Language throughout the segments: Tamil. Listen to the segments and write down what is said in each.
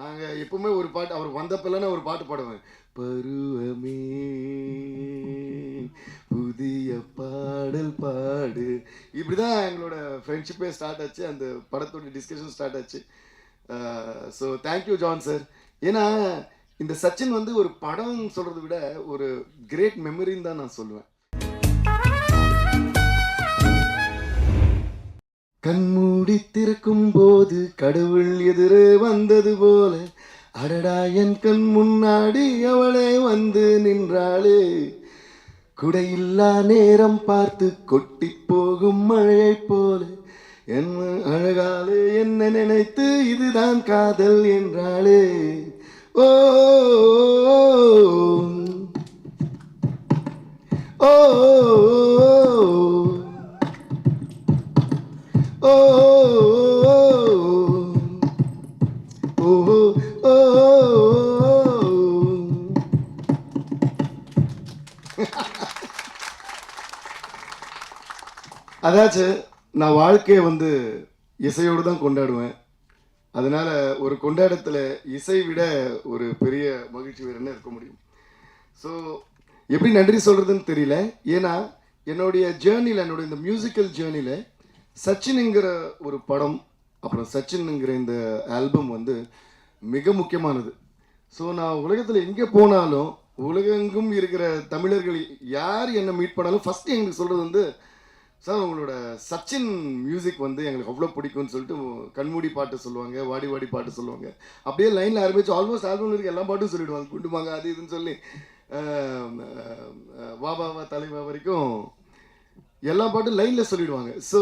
நாங்கள் எப்பவுமே ஒரு பாட்டு அவர் வந்தப்பெல்லாம் ஒரு பாட்டு பாடுவேன். பருவமே புதிய பாடல் பாடு. இப்படிதான் எங்களோட ஃப்ரெண்ட்ஷிப்பே ஸ்டார்ட் ஆச்சு. அந்த படத்தோட டிஸ்கஷன் ஸ்டார்ட் ஆச்சு. So thank you John sir ஏன்னா இந்த சச்சின் வந்து ஒரு படம் சொல்கிறத விட ஒரு கிரேட் மெமரின்னு தான் நான் சொல்லுவேன். கண்மூடி திறக்கும் போது கடவுள் எதிரே வந்தது போல. அடடா என் கண் முன்னாடி அவளே வந்து நின்றாளே. குடையில்லா நேரம் பார்த்து கொட்டி போகும் மழையைப் போல. என் அழகாலே என்ன நினைத்து இதுதான் காதல் என்றாளே. ஓ ஓ. அதாச்சும் நான் வாழ்க்கையை வந்து இசையோடு தான் கொண்டாடுவேன் அதனால ஒரு கொண்டாடத்தில் இசை விட ஒரு பெரிய மகிழ்ச்சி வேறு என்ன இருக்க முடியும் ஸோ எப்படி நன்றி சொல்கிறதுன்னு தெரியல ஏன்னா என்னுடைய ஜேர்னியில் என்னுடைய இந்த மியூசிக்கல் ஜேர்னியில் சச்சின்ங்கிற ஒரு படம் அப்புறம் சச்சின்ங்கிற இந்த ஆல்பம் வந்து மிக முக்கியமானது. ஸோ நான் உலகத்தில் எங்கே போனாலும் உலகெங்கும் இருக்கிற தமிழர்கள் யார் என்னை மீட் பண்ணாலும் ஃபஸ்ட்டு எங்களுக்கு சொல்கிறது வந்து சார் உங்களோட சச்சின் மியூசிக் வந்து எங்களுக்கு அவ்வளோ பிடிக்கும்னு சொல்லிட்டு கண்மூடி பாட்டு சொல்லுவாங்க வாடி வாடி பாட்டு சொல்லுவாங்க. அப்படியே லைனில் ஆரம்பிச்சு ஆல்மோஸ்ட் ஆல்பம் இருக்க எல்லா பாட்டும் சொல்லிவிடுவாங்க குண்டுமாங்க அது இதுன்னு சொல்லி வா வா வா தலைவா வரைக்கும் எல்லா பாட்டும் லைனில் சொல்லிடுவாங்க. So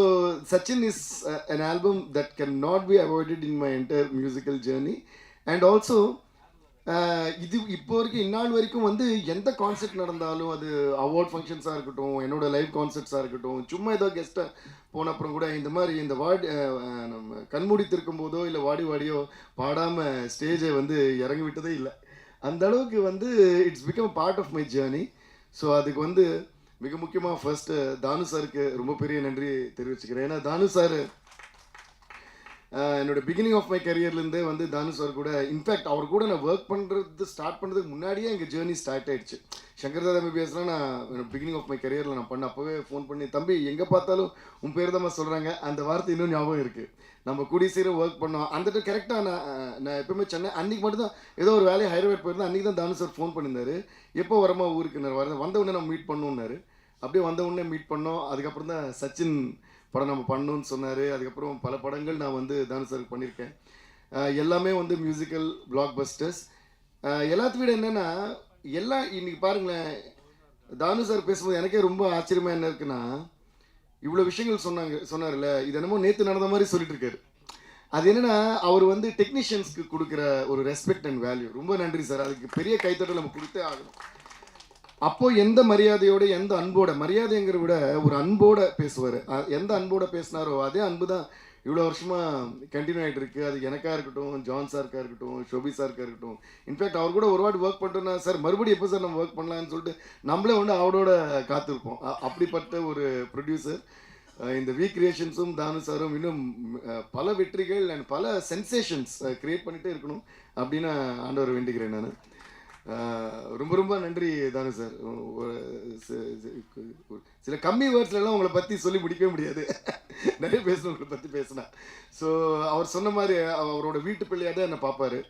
Sachin is an album that can not be avoided in my entire musical journey and also இது இப்போ வரைக்கும் இந்நாள் வரைக்கும் வந்து எந்த கான்செர்ட் நடந்தாலும் அது அவார்ட் ஃபங்க்ஷன்ஸாக இருக்கட்டும் என்னோட லைவ் கான்செர்ட்ஸாக இருக்கட்டும் சும்மா ஏதோ கெஸ்ட்டாக போன அப்புறம் கூட இந்த மாதிரி இந்த வாடி uh, நம்ம கண்மூடி திருக்கும் போதோ இல்லை வாடி வாடியோ பாடாமல் ஸ்டேஜை வந்து இறங்கி விட்டதே இல்லை. அந்த அளவுக்கு வந்து it's become part of my journey so அதுக்கு வந்து மிக முக்கியமாக ஃபர்ஸ்ட்டு தானு சாருக்கு ரொம்ப பெரிய நன்றி தெரிவிச்சுக்கிறேன். ஏன்னா தானு சார் என்னோட பிகினிங் ஆஃப் மை கரியர்லேருந்தே வந்து தனுஷ் அவர் கூட இன்ஃபேக்ட் அவர் கூட நான் ஒர்க் பண்ணுறது ஸ்டார்ட் பண்ணுறதுக்கு முன்னாடியே எங்கள் ஜேர்னி ஸ்டார்ட் ஆயிடுச்சு. சங்கர் தாதா எம்பிபிஎஸ்லாம் நான் பிகினிங் ஆஃப் மை கரியரில் நான் பண்ண அப்போவே ஃபோன் பண்ணி தம்பி எங்கே பார்த்தாலும் உன் பேர் தான் சொல்கிறாங்க அந்த வார்த்தை இன்னும் ஞாபகம் இருக்குது நம்ம கூடிய சீரம் ஒர்க் பண்ணோம். அந்த டைம் கரெக்டாக நான் நான் எப்பவுமே சென்னை அன்றைக்கி மட்டும் தான் ஏதோ ஒரு வேலையை ஹைதராபாத் போயிருந்தேன். அன்றைக்கி தான் தானு சார் ஃபோன் பண்ணியிருந்தாரு. எப்போ வரமா ஊருக்கு? வர வந்த உடனே நம்ம மீட் பண்ணணுன்னாரு அப்படியே வந்த உடனே மீட் பண்ணோம். அதுக்கப்புறம் தான் சச்சின் படம் நம்ம பண்ணணும்னு சொன்னார். அதுக்கப்புறம் பல படங்கள் நான் வந்து தானு சாருக்கு பண்ணியிருக்கேன் எல்லாமே வந்து மியூசிக்கல் பிளாக் பஸ்டர்ஸ் எல்லாத்த விட என்னென்னா எல்லாம் இன்னைக்கு பாருங்களேன் தானு சார் பேசும்போது எனக்கே ரொம்ப ஆச்சரியமாக என்ன இருக்குன்னா இவ்வளோ விஷயங்கள் சொன்னாங்க சொன்னார்ல இது என்னமோ நேற்று நடந்த மாதிரி சொல்லிட்டு இருக்காரு. அது என்னன்னா அவர் வந்து டெக்னீஷியன்ஸ்க்கு கொடுக்குற ஒரு ரெஸ்பெக்ட் அண்ட் வேல்யூ ரொம்ப நன்றி சார் அதுக்கு பெரிய கைத்தட்டல் நம்ம கொடுத்தே ஆகணும். அப்போ எந்த மரியாதையோட எந்த அன்போட மரியாதைங்கிற விட ஒரு அன்போட பேசுவார். எந்த அன்போட பேசினாரோ அதே அன்பு தான் இவ்வளோ வருஷமாக கண்டினியூ ஆகிட்டு இருக்கு. அது எனக்காக இருக்கட்டும் ஜான் சார்க்காக இருக்கட்டும் ஷோபி சாருக்காக இருக்கட்டும். இன்ஃபேக்ட் அவர் கூட ஒரு வாட்டி ஒர்க் பண்ணிட்டோம்னா சார் மறுபடியும் எப்போ சார் நம்ம ஒர்க் பண்ணலாம்னு சொல்லிட்டு நம்மளே வந்து அவரோட காத்திருப்போம். அப்படிப்பட்ட ஒரு ப்ரொடியூசர் இந்த வி கிரியேஷன்ஸும் தானு சாரும் இன்னும் பல வெற்றிகள் அண்ட் பல சென்சேஷன்ஸ் க்ரியேட் பண்ணிகிட்டே இருக்கணும் அப்படின்னு ஆண்டவர் வேண்டிக்கிறேன் நான். ரொம்ப ரொம்ப நன்றி தானே சார். சில கம்மி வேர்ட்ஸ்லாம் உங்களை பற்றி சொல்லி முடிக்கவே முடியாது. நிறைய பேசணும் உங்களை பற்றி பேசினா. ஸோ அவர் சொன்ன மாதிரி அவரோட வீட்டு பிள்ளையாக தான் என்னை பார்ப்பாரு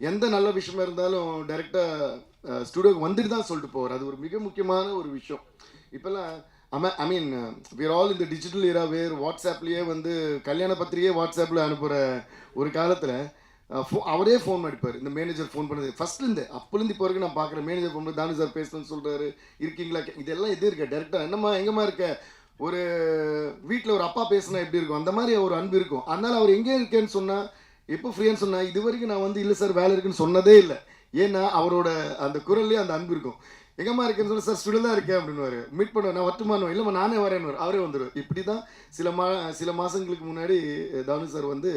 எந்த நல்ல விஷயமா இருந்தாலும் டைரெக்டாக ஸ்டுடியோக்கு வந்துட்டு தான் சொல்லிட்டு போவார். அது ஒரு மிக முக்கியமான ஒரு விஷயம். இப்போல்லாம் அம ஐ மீன் விர் ஆல் இந்த டிஜிட்டல் இரா வேர் வாட்ஸ்அப்லேயே வந்து கல்யாண பத்திரிகையே வாட்ஸ்அப்பில் அனுப்புகிற ஒரு காலத்தில் அவரே ஃபோன் அடிப்பார். இந்த மேனேஜர் ஃபோன் பண்ணது. ஃபர்ஸ்ட்லேருந்து அப்போலேருந்து இப்போ வரைக்கும் நான் பார்க்குறேன் மேனேஜர் ஃபோன் பண்ணி தானு சார் பேசணும்னு சொல்கிறாரு இருக்கீங்களா? இதெல்லாம் எது இருக்க? டேரெக்டாக என்னம்மா எங்கம்மா இருக்க? ஒரு வீட்டில் ஒரு அப்பா பேசுனா எப்படி இருக்கும்? அந்த மாதிரி ஒரு அன்பு இருக்கும். அதனால் அவர் எங்கே இருக்கேன்னு சொன்னால் எப்போ ஃப்ரீயான்னு சொன்னால் இது வரைக்கும் நான் வந்து இல்லை சார் வேலை இருக்குன்னு சொன்னதே இல்லை. ஏன்னா அவரோட அந்த குரல்லே அந்த அன்பு இருக்கும். எங்கம்மா இருக்கேன்னு சொல்லி சார் ஸ்டுடியோ இருக்கேன் அப்படின்னு மீட் பண்ணுவேன் நான் வட்டுமானோ இல்லைம்மா நானே வரேன்னு அவரே வந்துடுவேன் இப்படி தான் சில மா சில மாதங்களுக்கு முன்னாடி தானு சார் வந்து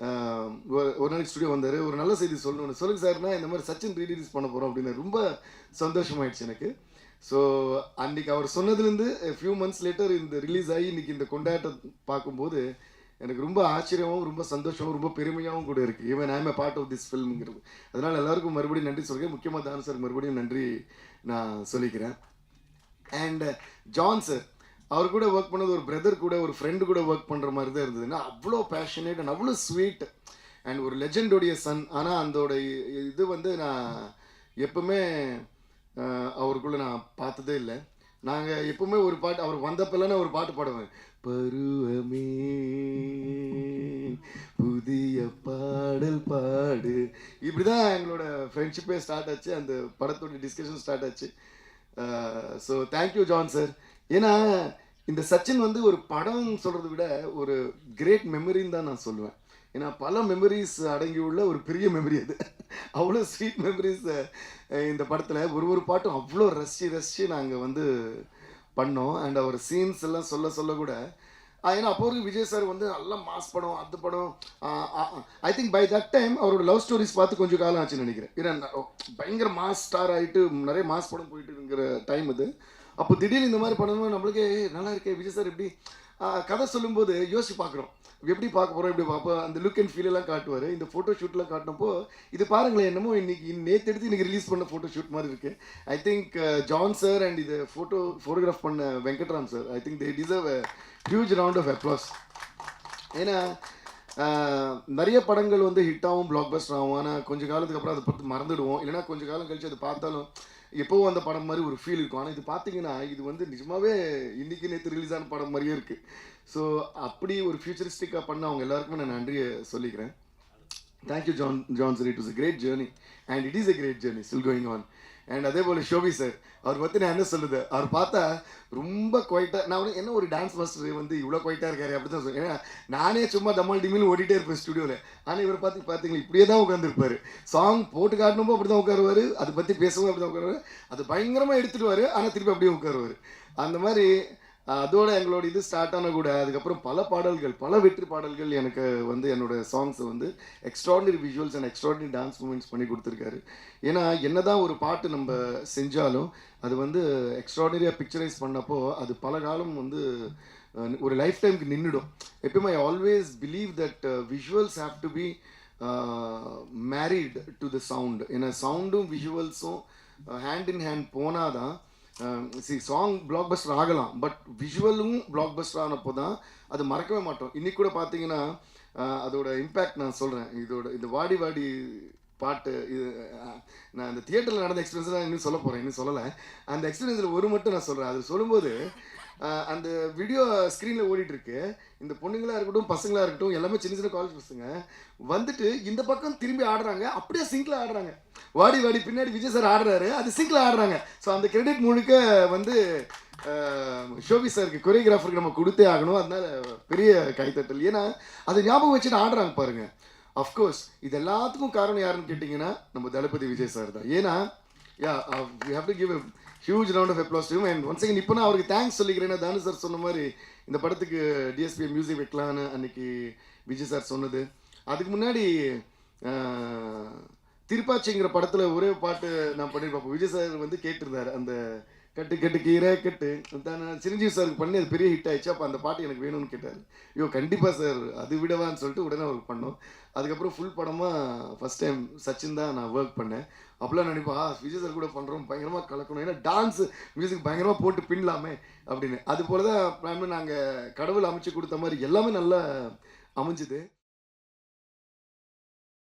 ஒரு- ஒரு நாளைக்கு ஸ்டுடியோ வந்தார். ஒரு நல்ல செய்தி சொல்லணும். சொல்லுங்க சார்னா இந்த மாதிரி சச்சின் ரீலீஸ் பண்ண போகிறோம் அப்படின்னு ரொம்ப சந்தோஷமாயிடுச்சு எனக்கு. ஸோ அன்றைக்கி அவர் சொன்னதுலேருந்து ஃபியூ மந்த்ஸ் லேட்டர் இந்த ரிலீஸ் ஆகி இன்றைக்கி இந்த கொண்டாட்டம் பார்க்கும்போது எனக்கு ரொம்ப ஆச்சரியமாகவும் ரொம்ப சந்தோஷமும் ரொம்ப பெருமையாகவும் கூட இருக்குது even I'm part of this ஃபில்ம்ங்கிறது அதனால் எல்லாருக்கும் மறுபடியும் நன்றி சொல்கிறேன் முக்கியமாக தானு சார் மறுபடியும் நன்றி நான் சொல்லிக்கிறேன். அண்ட் ஜான் சார் அவர் கூட ஒர்க் பண்ணது ஒரு பிரதர் கூட ஒரு ஃப்ரெண்டு கூட ஒர்க் பண்ணுற மாதிரி தான் இருந்ததுன்னா அவ்வளோ பேஷனேட் அண்ட் அவ்வளோ ஸ்வீட் அண்ட் ஒரு லெஜெண்டோடைய சன் ஆனால் அந்தோட இது வந்து நான் எப்பவுமே அவருக்குள்ளே நான் பார்த்ததே இல்லை. நாங்கள் எப்பவுமே ஒரு பாட்டு அவர் வந்தப்பெல்லாம் நான் ஒரு பாட்டு பாடுவேன். பருவமே புதிய பாடல் பாடு. இப்படி தான் எங்களோட ஃப்ரெண்ட்ஷிப்பே ஸ்டார்ட் ஆச்சு. அந்த படத்தோட டிஸ்கஷன் ஸ்டார்ட் ஆச்சு. So thank you John sir ஏன்னா இந்த சச்சின் வந்து ஒரு படம் சொல்கிறத விட ஒரு கிரேட் மெமரின்னு தான் நான் சொல்லுவேன். ஏன்னா பல மெமரிஸ் அடங்கியுள்ள ஒரு பெரிய மெமரி அது. அவ்வளோ ஸ்வீட் மெமரிஸ் இந்த படத்தில். ஒரு ஒரு பாட்டும் அவ்வளோ ரசித்து ரசித்து நாங்கள் வந்து பண்ணோம். அண்ட் அவர் சீன்ஸ் எல்லாம் சொல்ல சொல்ல கூட ஏன்னா அப்போ வரைக்கும் விஜய் சார் வந்து நல்லா மாஸ் படம் அது படம் I think by that time அவரோட லவ் ஸ்டோரிஸ் பார்த்து கொஞ்சம் காலம் ஆச்சுன்னு நினைக்கிறேன். ஏன்னா பயங்கர மாஸ் ஸ்டார் ஆகிட்டு நிறைய மாஸ் படம் போயிட்டு இருக்கிற டைம் அது. அப்போ திடீர்னு இந்த மாதிரி பண்ணும்போது நம்மளுக்கே நல்லா இருக்கே விஜய் சார் எப்படி? கதை சொல்லும்போது யோசிச்சு பார்க்குறோம் எப்படி பார்க்க போகிறோம் எப்படி பார்ப்போம்? அந்த லுக் அண்ட் ஃபீலெல்லாம் காட்டுவார். இந்த ஃபோட்டோ ஷூட்லாம் காட்டினப்போ இது பாருங்களேன் என்னமோ இன்னைக்கு நேற்று எடுத்து இன்னைக்கு ரிலீஸ் பண்ண ஃபோட்டோ ஷூட் மாதிரி இருக்குது I think John sir and இது ஃபோட்டோ ஃபோட்டோகிராஃப் பண்ண Venkatram sir I think they deserve huge round of applause ஏன்னா நிறைய படங்கள் வந்து ஹிட்டாகவும் பிளாக் பஸ்டர் ஆகும் ஆனால் கொஞ்சம் காலத்துக்கு அப்புறம் அதை பார்த்து மறந்துடுவோம். இல்லைனா கொஞ்சம் காலம் கழிச்சு அதை பார்த்தாலும் எப்போவும் அந்த படம் மாதிரி ஒரு ஃபீல் இருக்கும். ஆனால் இது பார்த்தீங்கன்னா இது வந்து நிஜமாவே இன்னைக்கு நேற்று ரிலீஸ் ஆன படம் மாதிரியே இருக்குது ஸோ அப்படி ஒரு ஃபியூச்சரிஸ்டிக்காக பண்ண அவங்க எல்லாருக்குமே நான் நன்றியை சொல்லிக்கிறேன். Thank you John John sir it was a great journey and it is a great journey still going on and அதே போல் ஷோபி சார் அவர் பற்றி நான் என்ன சொல்லுது? அவர் பார்த்தா ரொம்ப குவைட்டாக நான் வந்து என்ன ஒரு டான்ஸ் மாஸ்டர் வந்து இவ்வளோ குவைட்டாக இருக்காரு அப்படி தான் சொல்லுவேன் ஏன்னா நானே சும்மா தம்மால் டிமில் ஓடிட்டே இருப்பேன் ஸ்டுடியோவில் ஆனால் இவர் பார்த்து பார்த்தீங்களா இப்படியே தான் உட்காந்துருப்பாரு சாங் போட்டு காட்டணுமோ அப்படி தான் உட்காருவார் அதை பற்றி பேசவும் அப்படி தான் உட்காருவார். அது பயங்கரமாக எடுத்துடுவார் ஆனால் திருப்பி அப்படியே உட்காருவார். அந்த மாதிரி அதோட எங்களோட இது ஸ்டார்ட் ஆன கூட அதுக்கப்புறம் பல பாடல்கள் பல வெற்றி பாடல்கள் எனக்கு வந்து என்னோட சாங்ஸை வந்து extraordinary visuals and extraordinary dance moments பண்ணி கொடுத்துருக்காரு. ஏன்னா என்னதான் ஒரு பாட்டு நம்ம செஞ்சாலும் அது வந்து எக்ஸ்ட்ராடினரியாக பிக்சரைஸ் பண்ணப்போ அது பல காலம் வந்து ஒரு லைஃப் டைமுக்கு நின்றுடும் எப்பயுமே I always believe that visuals have to be married to the sound ஏன்னா சவுண்டும் விஷுவல்ஸும் ஹேண்ட் இன் ஹேண்ட் போனாதான் சி சாங் பிளாக் பஸ்டர் ஆகலாம் பட் விஷுவலும் பிளாக் பஸ்டர் ஆனப்போ தான் அது மறக்கவே மாட்டோம். இன்றைக்கி கூட பார்த்தீங்கன்னா uh, அதோட இம்பேக்ட் நான் சொல்கிறேன் இதோட இந்த வாடி வாடி பாட்டு இது uh, நான் அந்த தியேட்டரில் நடந்த எக்ஸ்பீரியன்ஸ் தான் இன்னும் சொல்ல போகிறேன் இன்னும் சொல்லலை. அந்த எக்ஸ்பீரியன்ஸில் ஒரு மட்டும் நான் சொல்கிறேன் அது சொல்லும்போது அந்த வீடியோ ஸ்க்ரீனில் ஓடிட்டு இருக்கு இந்த பொண்ணுங்களா இருக்கட்டும் பசங்களா இருக்கட்டும் எல்லாமே சின்ன சின்ன காலேஜ் பசங்க வந்துட்டு இந்த பக்கம் திரும்பி ஆடுறாங்க. அப்படியே சிங்கில் ஆடுறாங்க. வாடி வாடி பின்னாடி விஜய் சார் ஆடுறாரு. அது சிங்கில் ஆடுறாங்க. ஸோ அந்த கிரெடிட் முழுக்க வந்து ஷோபி சாருக்கு கொரியோகிராஃபருக்கு நம்ம கொடுத்தே ஆகணும். அதனால பெரிய கைத்தட்டல் ஏன்னா அதை ஞாபகம் வச்சுட்டு ஆடுறாங்க பாருங்க. அஃப்கோர்ஸ் இது எல்லாத்துக்கும் காரணம் யாருன்னு கேட்டிங்கன்னா நம்ம தளபதி விஜய் சார் தான். ஏன்னா ya we have to give huge round of applause to and once again இப்போ நான் அவருக்கு தேங்க்ஸ் சொல்லிக்கிறேன் தானு சார் சொன்ன மாதிரி இந்த படத்துக்கு டிஎஸ்பி மியூசிக் வைக்கலான்னு அன்னைக்கு விஜய் சார் சொன்னது. அதுக்கு முன்னாடி திருப்பாச்சிங்கிற படத்தில் ஒரே பாட்டு நான் பண்ணியிருப்பேன் விஜய் சார் வந்து கேட்டிருந்தாரு அந்த கட்டு கட்டு கீரை கட்டு. தான் சிரஞ்சீவி சாருக்கு பண்ணி அது பெரிய ஹிட் ஆயிடுச்சு. அப்போ அந்த பாட்டு எனக்கு வேணும்னு கேட்டார். ஐயோ கண்டிப்பாக சார் அது விடவான்னு சொல்லிட்டு உடனே அவருக்கு பண்ணோம். அதுக்கப்புறம் ஃபுல் படமாக ஃபஸ்ட் டைம் சச்சின் தான் நான் ஒர்க் பண்ணேன். அப்போலாம் நினைப்பா விஜய் சார் கூட பண்ணுறோம் பயங்கரமாக கலக்கணும். ஏன்னா டான்ஸ் மியூசிக் பயங்கரமாக போட்டு பின்னலாமே அப்படின்னு. அது போல தான் நாங்கள் கடவுள் அமைச்சு கொடுத்த மாதிரி எல்லாமே நல்லா அமைஞ்சுது.